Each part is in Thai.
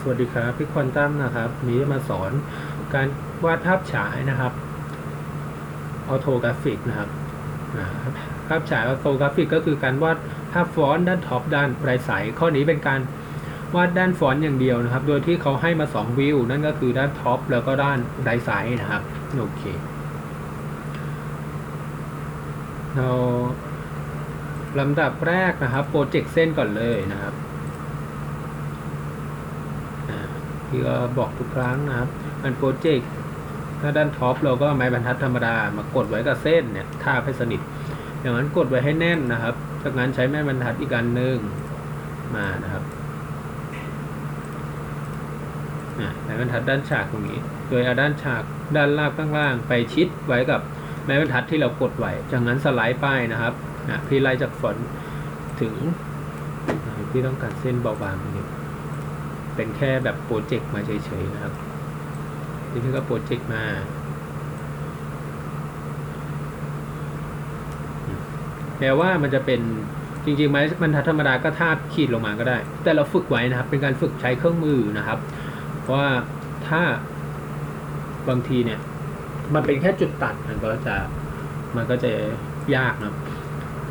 สวัสดีครับพี่ควอนตัมนะครับวันนี้จะมาสอนการวาดภาพฉายนะครับออโทกราฟิกนะครับภาพฉายออโทกราฟิกก็คือการวาดภาพฟอนต์ด้านท็อปด้านไรใสข้อนี้เป็นการวาดด้านฟอนต์อย่างเดียวนะครับ โดยที่เขาให้มา 2 วิว นั่นก็คือด้านท็อปแล้วก็ด้านไรใสนะครับโอเคเราลำดับแรกนะครับโปรเจกต์เส้นก่อนเลยนะครับ พี่ก็บอกทุกครั้งนะครับมันโปรเจกต์ถ้าด้านท็อปเราก็ไม้บรรทัดธรรมดามากดไว้กับเส้นเนี่ยทาบให้สนิทอย่างนั้นกดไว้ให้แน่นนะครับ จากนั้นใช้แม่บรรทัดอีกอันหนึ่งมานะครับไม้บรรทัดด้านฉากตรงนี้ โดยเอาด้านฉากด้านล่างข้างล่างไปชิดไว้กับไม้บรรทัดที่เรากดไว้ จากนั้นสไลด์ป้ายนะครับพี่ไล่จากฝนถึงพี่ต้องการเส้นเบาบางนิด เป็นแค่แบบโปรเจกต์มาเฉยๆนะครับ นี่คือก็โปรเจกต์มาแม้ว่ามันจะเป็นจริงๆไหมบรรทัดธรรมดาก็ทาบขีดลงมาก็ได้ แต่เราฝึกไว้นะครับ เป็นการฝึกใช้เครื่องมือนะครับ เพราะว่าถ้าบางทีเนี่ย มันเป็นแค่จุดตัดมันก็จะมันก็จะยากนะ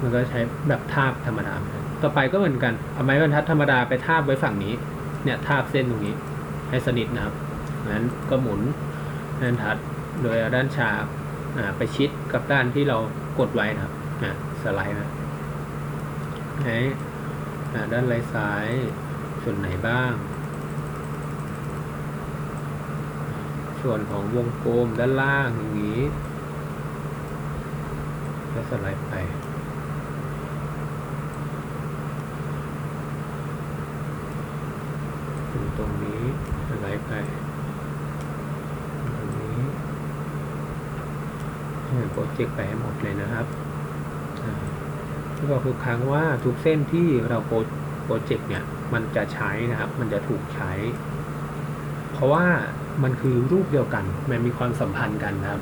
มันก็ใช้แบบทาบธรรมดา ต่อไปก็เหมือนกัน เอาไม้บรรทัดธรรมดาไปทาบไว้ฝั่งนี้ เนี่ยทาบเส้นตรงนี้ให้สนิทนะครับนั้นก็หมุนด้านทัดโดยด้านฉากไปชิดกับด้านที่เรากดไว้นะครับสไลด์มาไหนด้านไหลซ้ายส่วนไหนบ้าง ส่วนของวงกลมด้านล่างอย่างนี้ก็สไลด์ไป ตรงนี้ไหลไปตรงนี้โปรเจกต์ไปให้หมดเลยนะครับที่บอครั้งว่าทุกเส้นที่เราโปรเจกต์เนี่ยมันจะใช้นะครับ มันจะถูกใช้ เพราะว่ามันคือรูปเดียวกัน มันมีความสัมพันธ์กันนะครับ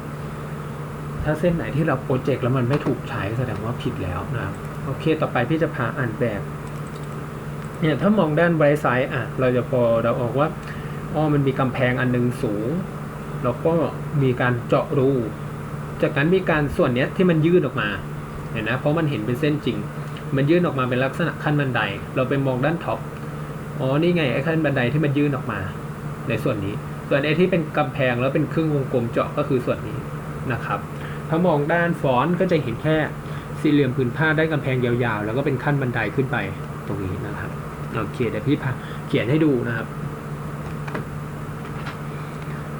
ถ้าเส้นไหนที่เราโปรเจกต์แล้วมันไม่ถูกใช้แสดงว่าผิดแล้วนะครับ โอเค ต่อไปพี่จะพาอ่านแบบ เนี่ยถ้ามองด้านไบรท์ไซด์อะ เราจะพอเราออกว่าอ๋อมันมีกำแพงอันนึงสูง แล้วก็มีการเจาะรู จากนั้นมีการส่วนเนี้ยที่มันยื่นออกมาเห็นนะเพราะมันเห็นเป็นเส้นจริง มันยื่นออกมาเป็นลักษณะขั้นบันได เราไปมองด้านท็อปอ๋อนี่ไงไอ้ขั้นบันไดที่มันยื่นออกมา ในส่วนนี้ ส่วนไอ้ที่เป็นกำแพงแล้วเป็นครึ่งวงกลมเจาะก็คือส่วนนี้นะครับ ถ้ามองด้านฟอนต์ก็จะเห็นแค่สี่เหลี่ยมผืนผ้าได้กำแพงยาวๆ แล้วก็เป็นขั้นบันไดขึ้นไปตรงนี้นะครับ โอเคเดี๋ยวพี่พาเขียนให้ดูนะครับ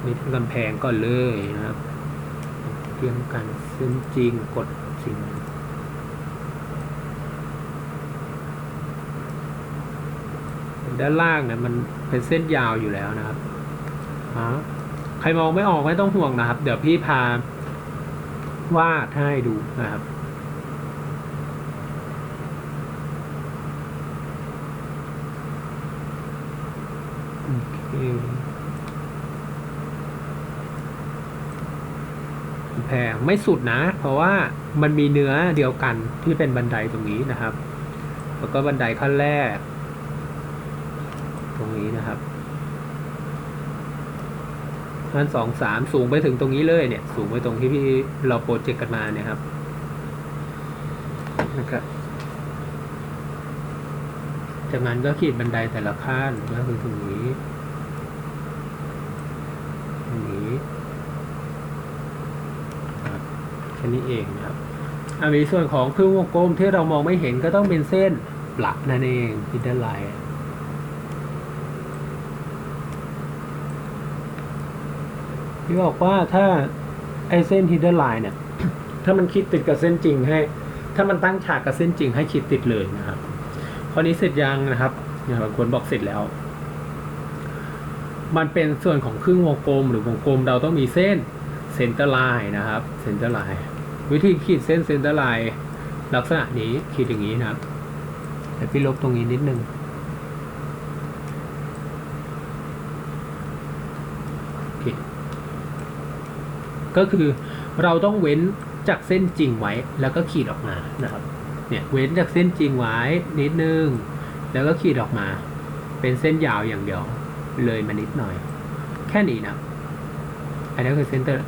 นี่กำแพงก่อนเลยนะครับเรียงกันซึ่งจริงกดสิ่งด้านล่างเนี่ยมันเป็นเส้นยาวอยู่แล้วนะครับฮะใครมองไม่ออกไม่ต้องห่วงนะครับ เดี๋ยวพี่พาวาดให้ดูนะครับ แพงไม่สุดนะ เพราะว่ามันมีเนื้อเดียวกันที่เป็นบันไดตรงนี้นะครับ แล้วก็บันไดขั้นแรก ตรงนี้นะครับขั้นสองสามสูงไปถึงตรงนี้เลยเนี่ย สูงไปตรงที่พี่เราโปรเจกต์กันมาเนี่ยครับนะครับจากนั้นก็ขีดบันไดแต่ละขั้นก็คือตรงนี้ตรงนี้ครับ แค่นี้เองนะครับอันนี้ส่วนของครึ่งวงกลมที่เรามองไม่เห็นก็ต้องเป็นเส้นหลักนั่นเองที่ด้านไลน์ที่บอกว่าถ้าไอเส้นฮิดเดอร์ไลน์เนี่ย ถ้ามันคิดติดกับเส้นจริงให้ ถ้ามันตั้งฉากกับเส้นจริงให้คิดติดเลยนะครับข้อนี้เสร็จยังนะครับเนี่ยบางคนบอกเสร็จแล้ว มันเป็นส่วนของครึ่งวงกลมหรือวงกลมเราต้องมีเส้น เซนเตอร์ไลน์นะครับเซนเตอร์ไลน์วิธีขีดเส้นเซนเตอร์ไลน์ลักษณะนี้ขีดอย่างนี้นะครับแต่พี่ลบตรงนี้นิดนึงก็คือเราต้องเว้นจากเส้นจริงไว้แล้วก็ขีดออกมานะครับเนี่ยเว้นจากเส้นจริงไว้นิดนึง แล้วก็ขีดออกมา เป็นเส้นยาวอย่างเดียวเลยมานิดหน่อย แค่นี้นะ อันนี้คือเซนเตอร์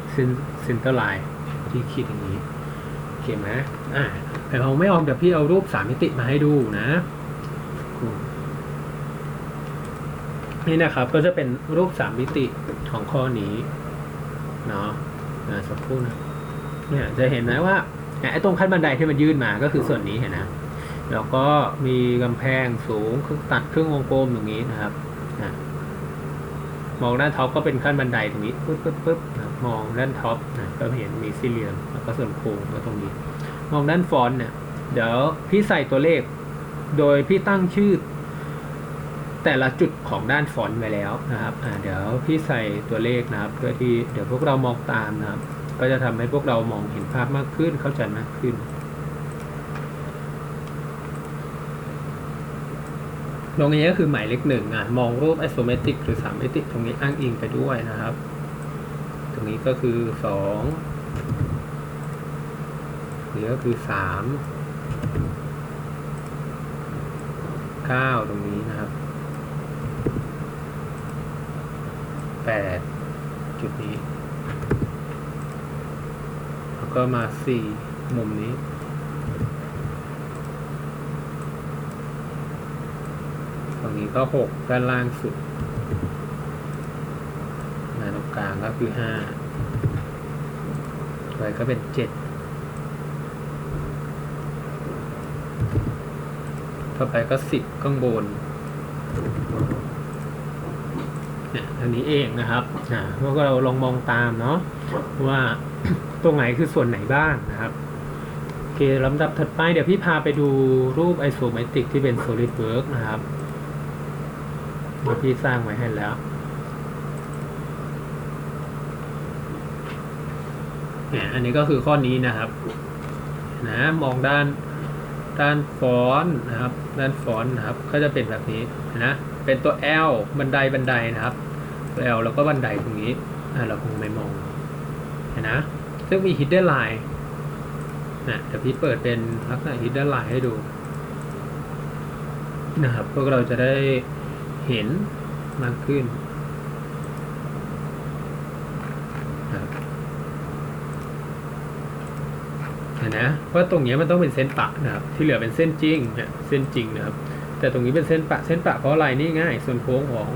เซนเตอร์ไลน์ที่คิดอย่างนี้โอเคไหมอ่าแต่เราไม่ออกเดี๋ยวพี่เอารูปสามมิติมาให้ดูนะ นี่นะครับก็จะเป็นรูปสามมิติของข้อนี้เนาะสักครู่นะเนี่ยจะเห็นไหมว่าไอ้ตรงขั้นบันไดที่มันยื่นมาก็คือส่วนนี้เห็นนะ แล้วก็มีกำแพงสูงตัดครึ่งวงกลมตรงนี้นะครับ มองด้านท็อปก็เป็นขั้นบันไดตรงนี้ปึ๊บปึ๊บปึ๊บนะมองด้านท็อปนะก็เห็นมีสี่เหลี่ยมแล้วก็ส่วนโค้งก็ตรงนี้ มองด้านฟอนต์เนี่ยเดี๋ยวพี่ใส่ตัวเลข โดยพี่ตั้งชื่อ แต่ละจุดของด้านฟอนต์ไว้แล้วนะครับอ่าเดี๋ยวพี่ใส่ตัวเลขนะครับเพื่อที่เดี๋ยวพวกเรามองตามนะครับ ก็จะทำให้พวกเรามองเห็นภาพมากขึ้นเข้าใจมากขึ้น ตรงนี้ก็คือหมายเลขหนึ่งอะมองรูป isometric หรือสามมิติตรงนี้อ้างอิงไปด้วยนะครับ ตรงนี้ก็คือสองนี่ก็คือสามเก้าตรงนี้นะครับแปดจุดนี้ แล้วก็มาสี่มุมนี้ ตรงนี้ก็หกด้านล่างสุดมาตรงกลางก็คือห้าไปก็เป็นเจ็ดต่อไปก็สิบข้างบนเนี่ยอันนี้เองนะครับอ่าพวกเราลองมองตามเนาะว่าตรงไหนคือส่วนไหนบ้างนะครับโอเคลำดับถัดไปเดี๋ยวพี่พาไปดูรูปไอโซเมตริกที่เป็น SolidWorks นะครับ ดี๋ยวพี่สร้างไว้ให้แล้วเนี่ยอันนี้ก็คือข้อนี้นะครับนะมองด้านด้านฟอนต์นะครับ ด้านฟอนต์นะครับ ก็จะเป็นแบบนี้นะเป็นตัว L บันไดบันไดนะครับตัว L แล้วก็บันไดตรงนี้อ่าเราคงไม่มองเห็นนะซึ่งมี hidden line นะเดี๋ยวพี่เปิดเป็นลักษณะ hidden line ให้ดูนะครับพวกเราจะได้ เห็นมากขึ้นนะครับเห็นนะว่าตรงนี้มันต้องเป็นเส้นปะนะครับ ที่เหลือเป็นเส้นจริงเนี่ยเส้นจริงนะครับ แต่ตรงนี้เป็นเส้นปะเส้นปะเพราะอะไรนี่ง่าย ส่วนโค้งของ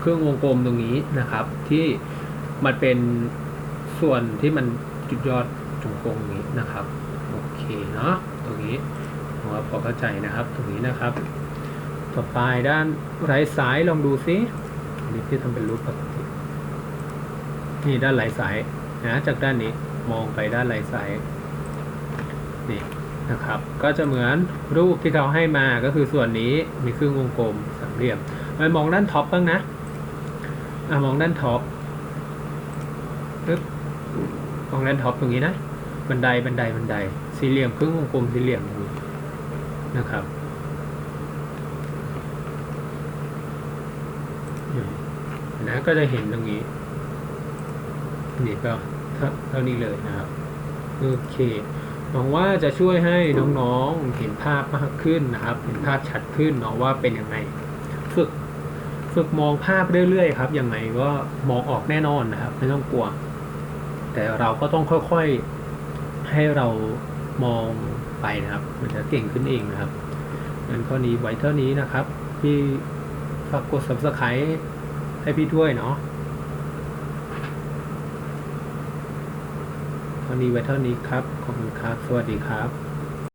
เครื่องวงกลมตรงนี้นะครับ ที่มันเป็นส่วนที่มันจุดยอดตรงโค้งนี้นะครับโอเคเนาะตรงนี้ผมว่าพอเข้าใจนะครับ ตรงนี้นะครับ ต่อไปด้านไหลสายลองดูซิอันนี้ที่ทำเป็นรูปปกตินี่ด้านไหลสายนะจากด้านนี้มองไปด้านไหลสายนี่นะครับ ก็จะเหมือนรูปที่เขาให้มาก็คือส่วนนี้มีครึ่งวงกลมสามเหลี่ยมไปมองด้านท็อปบ้างนะอะมองด้านท็อปปึ๊บมองด้านท็อปตรงนี้นะ บันไดบันไดบันได สี่เหลี่ยมครึ่งวงกลมสี่เหลี่ยมตรงนี้นะครับอืม นะก็จะเห็นตรงนี้ นี่ก็เท่านี้เลยนะครับ โอเคหวังว่าจะช่วยให้น้องๆเห็นภาพมากขึ้นนะครับ เห็นภาพชัดขึ้นเนาะว่าเป็นยังไง ฝึกฝึกมองภาพเรื่อยๆครับยังไงก็มองออกแน่นอนนะครับ ไม่ต้องกลัว แต่เราก็ต้องค่อยๆให้เรามองไปนะครับ มันจะเก่งขึ้นเองนะครับงั้นข้อนี้ไว้เท่านี้นะครับพี่ฝากกด subscribe ให้พี่ถ้วยเนาะเท่านี้ไว้เท่านี้ครับ ขอบคุณครับ สวัสดีครับ